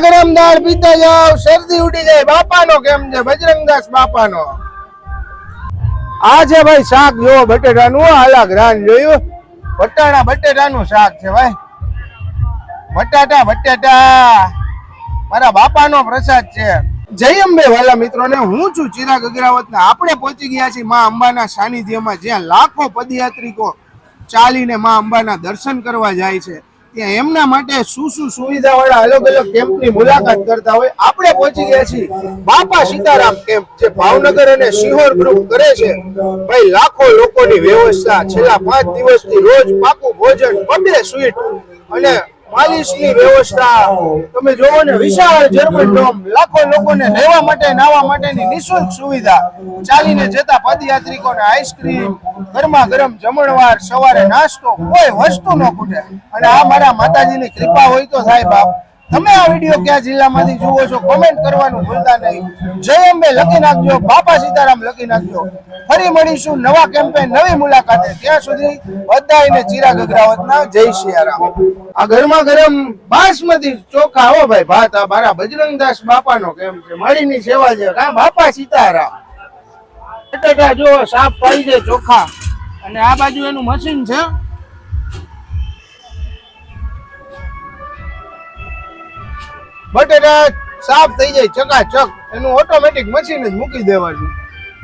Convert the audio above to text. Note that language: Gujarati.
ગરમા ગરમ દાળ પીતા જાવ શરદી ઉડી જાય, બાપાનો કેમ છે? બજરંગદાસ બાપાનો. આ છે ભાઈ શાક, જો બટેટાનું આલા ગ્રાન જોયું. બટાણા બટેટાનું શાક છે ભાઈ. બટાટા, બટેટા. મારા બાપાનો પ્રસાદ છે. જય અંબે વાલા મિત્રોને, હું છું ચિરાગ અગ્રાવત ને આપણે પહોંચી ગયા છીએ માં અંબાના સાનિધ્યમાં, જ્યાં લાખો પદયાત્રિકો ચાલીને માં અંબાના દર્શન કરવા જાય છે. ત્યાં એમના માટે શું શું સુવિધા વાળા અલગ અલગ કેમ્પની મુલાકાત કરતા હોય, આપણે પહોંચી ગયા છીએ બાપા સીતારામ કેમ્પ, જે ભાવનગર અને સિહોર ગ્રુપ કરે છે. ભાઈ, લાખો લોકોની વ્યવસ્થા છેલ્લા પાંચ દિવસથી રોજ પાકું ભોજન, બબે સ્વીટ અને માલિશની વ્યવસ્થા તમે જોવો ને, વિશાળ જર્મન ડોમ લાખો લોકોને રહેવા માટે નાવા માટેની નિઃશુલ્ક સુવિધા. ચાલીને જતા પદયાત્રિકોને આઈસ્ક્રીમ ગરમા ગરમ જમણવાર, સવારે નાસ્તો, કોઈ વસ્તુ ન ખૂટે. અને આ મારા માતાજીની કૃપા હોય તો થાય બાપ. તમે આ વીડિયો કયા જિલ્લામાંથી જુઓ છો? કોમેન્ટ કરવાનું ભૂલતા નહીં. જય અંબે, લખી નાખજો. બાપા સીતારામ, લખી નાખજો. ફરી મળીશું નવા કેમ્પેન નવી મુલાકાતે. ત્યાં સુધી બધાને ચીરા ગગરાવતના જય સિયારામ આ ગરમા ગરમ બાસમતી ચોખા. હો ભાઈ, ભાત આ મારા બજરંગદાસ બાપાનો કેમ છે? માળીની સેવા છે. કા બાપા સીતારામ? બટાટા જો સાફ થઈ છે ચોખા. અને આ બાજુ એનું મશીન છે. બટેટા સાફ થઈ જાય ચકાચક. એનું ઓટોમેટિક મશીન જ મૂકી દેવાનું